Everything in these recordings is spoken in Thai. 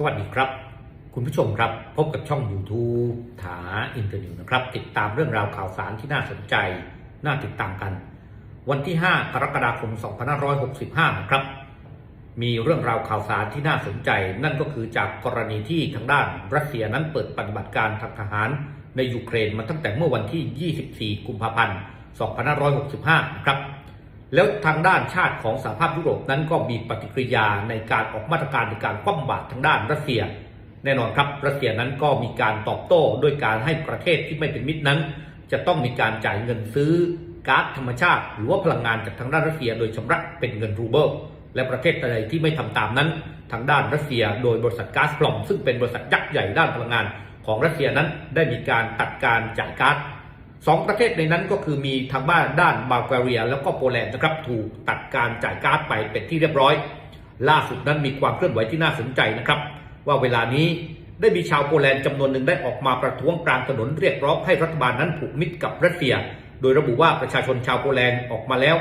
สวัสดีครับ คุณผู้ชมครับ พบกับช่อง YouTube ถาอินเตอร์นิวนะครับ ติดตามเรื่องราวข่าวสารที่น่าสนใจ น่าติดตามกัน วันที่ 5 กรกฎาคม 2565 นะครับ มีเรื่องราวข่าวสารที่น่าสนใจ นั่นก็คือจากกรณีที่ทางด้านรัสเซียนั้นเปิดปฏิบัติการทางทหารในยูเครนมาตั้งแต่เมื่อวันที่ 24 กุมภาพันธ์ 2565 นะครับ แล้วทางด้านชาติของสหภาพยุโรปนั้นก็มีปฏิกิริยาในการออกมาตรการในการคว่ำบาตรทางด้านรัสเซีย แน่นอนครับรัสเซียนั้นก็มีการตอบโต้ด้วยการให้ประเทศที่ไม่เป็นมิตรนั้น จะต้องมีการจ่ายเงินซื้อก๊าซธรรมชาติ หรือว่าพลังงานจากทางด้านรัสเซีย โดยชำระเป็นเงินรูเบิลและประเทศใดที่ไม่ทำตามนั้น ทางด้านรัสเซีย โดยบริษัทก๊าซพลอมซึ่งเป็นบริษัทยักษ์ใหญ่ด้านพลังงานของรัสเซียนั้นได้มีการตัดการจ่ายก๊าซ สองประเทศในนั้นก็คือมีทางบ้านด้านบัลแกเรีย แล้วก็โปแลนด์นะครับถูกตัดการจ่ายก๊าซไปเป็นที่เรียบร้อย ล่าสุดนั้นมีความเคลื่อนไหวที่น่าสนใจนะครับ ว่าเวลานี้ได้มีชาวโปแลนด์จำนวนหนึ่งได้ออกมาประท้วงกลางถนนเรียกร้องให้รัฐบาลนั้นผูกมิตรกับรัสเซีย โดยระบุว่าประชาชนชาวโปแลนด์ออกมาแล้ว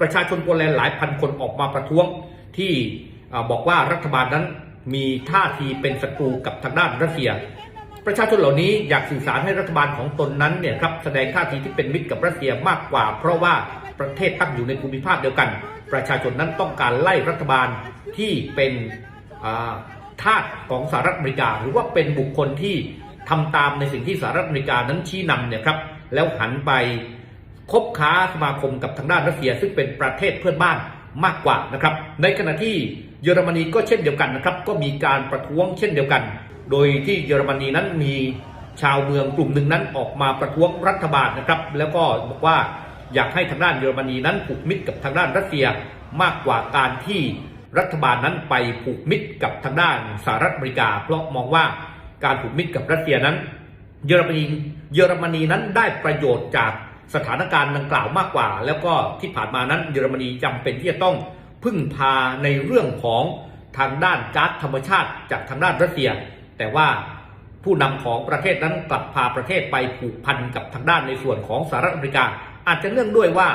ประชาชนโปแลนด์หลายพันคนออกมาประท้วงที่บอกว่ารัฐบาลนั้นมีท่าทีเป็นศัตรูกับทางด้านรัสเซีย ประชาชนเหล่านี้อยากสื่อสารให้รัฐบาลของตนนั้นเนี่ยครับแสดงท่าทีที่เป็นมิตรกับรัสเซียมากกว่า เพราะว่าประเทศตั้งอยู่ในภูมิภาคเดียวกัน ประชาชนนั้นต้องการไล่รัฐบาลที่เป็นอ่าทาสของสหรัฐอเมริกา หรือว่าเป็นบุคคลที่ทำตามในสิ่งที่สหรัฐอเมริกานั้นชี้นำเนี่ยครับแล้วหันไปคบค้าสมาคมกับทางด้านรัสเซีย ซึ่งเป็นประเทศเพื่อนบ้านมากกว่านะครับ ในขณะที่เยอรมนีก็เช่นเดียวกันนะครับ ก็มีการประท้วงเช่นเดียวกัน โดยที่เยอรมนีนั้นมีชาวเมืองกลุ่มหนึ่งนั้นออกมาประท้วงรัฐบาลนะครับ แล้วก็บอกว่าอยากให้ทางด้านเยอรมนีนั้นผูกมิตรกับทางด้านรัสเซียมากกว่าการที่รัฐบาลนั้นไปผูกมิตรกับทางด้านสหรัฐอเมริกา เพราะมองว่าการผูกมิตรกับรัสเซียนั้น เยอรมนีเยอรมนีนั้นได้ประโยชน์จากสถานการณ์ดังกล่าวมากกว่า แล้วก็ที่ผ่านมานั้นเยอรมนีจำเป็นที่จะต้องพึ่งพาในเรื่องของทางด้านก๊าซธรรมชาติจากทางด้านรัสเซีย แต่ว่าผู้นำของประเทศนั้นกลับพาประเทศไปผูกพันกับทางด้านในส่วนของสหรัฐอเมริกา อาจจะเนื่องด้วยว่า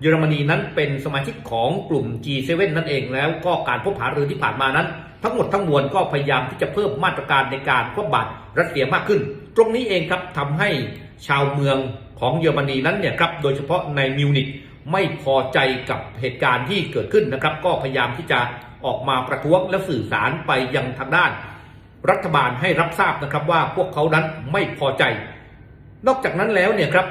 เยอรมนีนั้นเป็นสมาชิกของกลุ่ม G7 นั่นเองแล้วก็การพบหารือที่ผ่านมานั้น ทั้งหมดทั้งมวลก็พยายามที่จะเพิ่มมาตรการในการควบบาตรรัสเซียมากขึ้น ตรงนี้เองครับทำให้ชาวเมืองของเยอรมนีนั้นเนี่ยครับโดยเฉพาะในมิวนิกไม่พอใจกับเหตุการณ์ที่เกิดขึ้นนะครับ ก็พยายามที่จะออกมาประท้วงและสื่อสารไปยังทางด้าน รัฐบาลให้รับทราบนะครับว่าพวกเขานั้นไม่พอใจ นอกจากนั้นแล้วเนี่ยครับ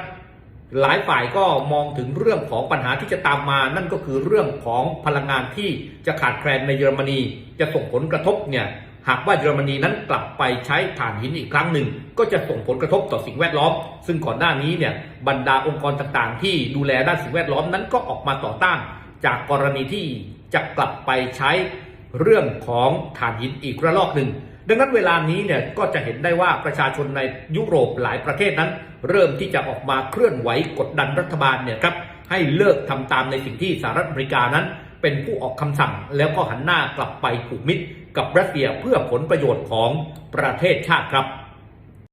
หลายฝ่ายก็มองถึงเรื่องของปัญหาที่จะตามมา นั่นก็คือเรื่องของพลังงานที่จะขาดแคลนในเยอรมนี จะส่งผลกระทบเนี่ยหากว่าเยอรมนีนั้นกลับไปใช้ถ่านหินอีกครั้งหนึ่ง ก็จะส่งผลกระทบต่อสิ่งแวดล้อม ซึ่งก่อนหน้านี้เนี่ยบรรดาองค์กรต่างๆ ที่ดูแลด้านสิ่งแวดล้อมนั้นก็ออกมาต่อต้าน จากกรณีที่จะกลับไปใช้เรื่องของถ่านหินอีกระลอกหนึ่ง ดังนั้นเวลานี้เนี่ยก็จะเห็นได้ว่าประชาชนในยุโรปหลายประเทศนั้น เริ่มที่จะออกมาเคลื่อนไหวกดดันรัฐบาลเนี่ยครับให้เลิกทำตามในสิ่งที่สหรัฐอเมริกานั้น เป็นผู้ออกคำสั่ง แล้วก็หันหน้ากลับไปผูกมิตรกับรัสเซียเพื่อผลประโยชน์ของประเทศชาติครับ